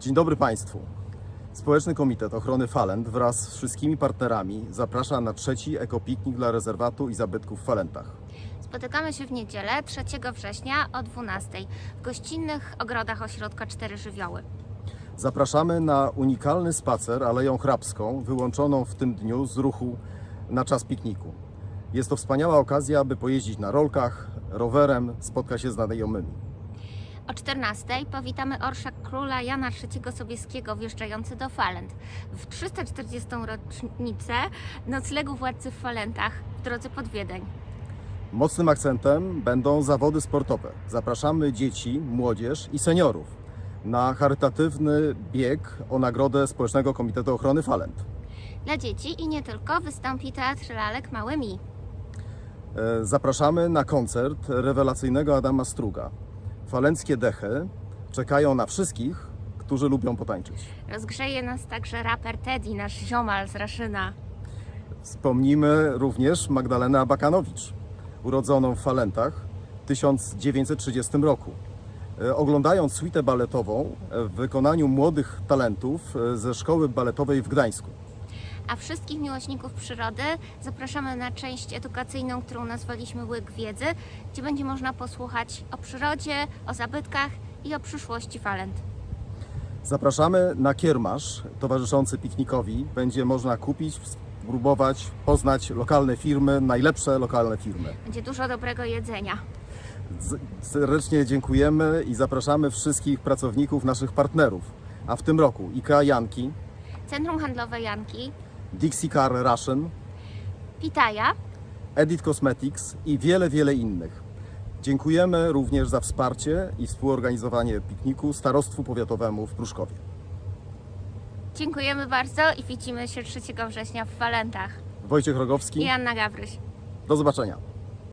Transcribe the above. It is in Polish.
Dzień dobry Państwu. Społeczny Komitet Ochrony Falent wraz z wszystkimi partnerami zaprasza na trzeci ekopiknik dla rezerwatu i zabytków w Falentach. Spotykamy się w niedzielę 3 września o 12 w gościnnych ogrodach ośrodka Cztery Żywioły. Zapraszamy na unikalny spacer Aleją Hrabską, wyłączoną w tym dniu z ruchu na czas pikniku. Jest to wspaniała okazja, aby pojeździć na rolkach, rowerem, spotkać się z znajomymi. O 14 powitamy orszak króla Jana III Sobieskiego wjeżdżający do Falent. W 340. rocznicę noclegu władcy w Falentach w drodze pod Wiedeń. Mocnym akcentem będą zawody sportowe. Zapraszamy dzieci, młodzież i seniorów na charytatywny bieg o nagrodę Społecznego Komitetu Ochrony Falent. Dla dzieci i nie tylko wystąpi Teatr Lalek Małe Mi. E, Zapraszamy na koncert rewelacyjnego Adama Struga. Falenckie dechy czekają na wszystkich, którzy lubią potańczyć. Rozgrzeje nas także raper Teddy, nasz ziomal z Raszyna. Wspomnimy również Magdalenę Abakanowicz, urodzoną w Falentach w 1930 roku. E, Oglądając suitę baletową w wykonaniu młodych talentów e, ze szkoły baletowej w Gdańsku. A wszystkich miłośników przyrody zapraszamy na część edukacyjną, którą nazwaliśmy Łyk Wiedzy, gdzie będzie można posłuchać o przyrodzie, o zabytkach i o przyszłości Falent. Zapraszamy na kiermasz towarzyszący piknikowi. Będzie można kupić, spróbować, poznać lokalne firmy, najlepsze lokalne firmy. Będzie dużo dobrego jedzenia. Z- Serdecznie dziękujemy i zapraszamy wszystkich pracowników, naszych partnerów. A w tym roku IKEA Janki, Centrum Handlowe Janki, Dixie Car Russian, Pitaja, Edit Cosmetics i wiele, wiele innych. Dziękujemy również za wsparcie i współorganizowanie pikniku Starostwu Powiatowemu w Pruszkowie. dziękujemy bardzo i widzimy się 3 września w Falentach. Wojciech Rogowski, I Anna Gawryś. do zobaczenia.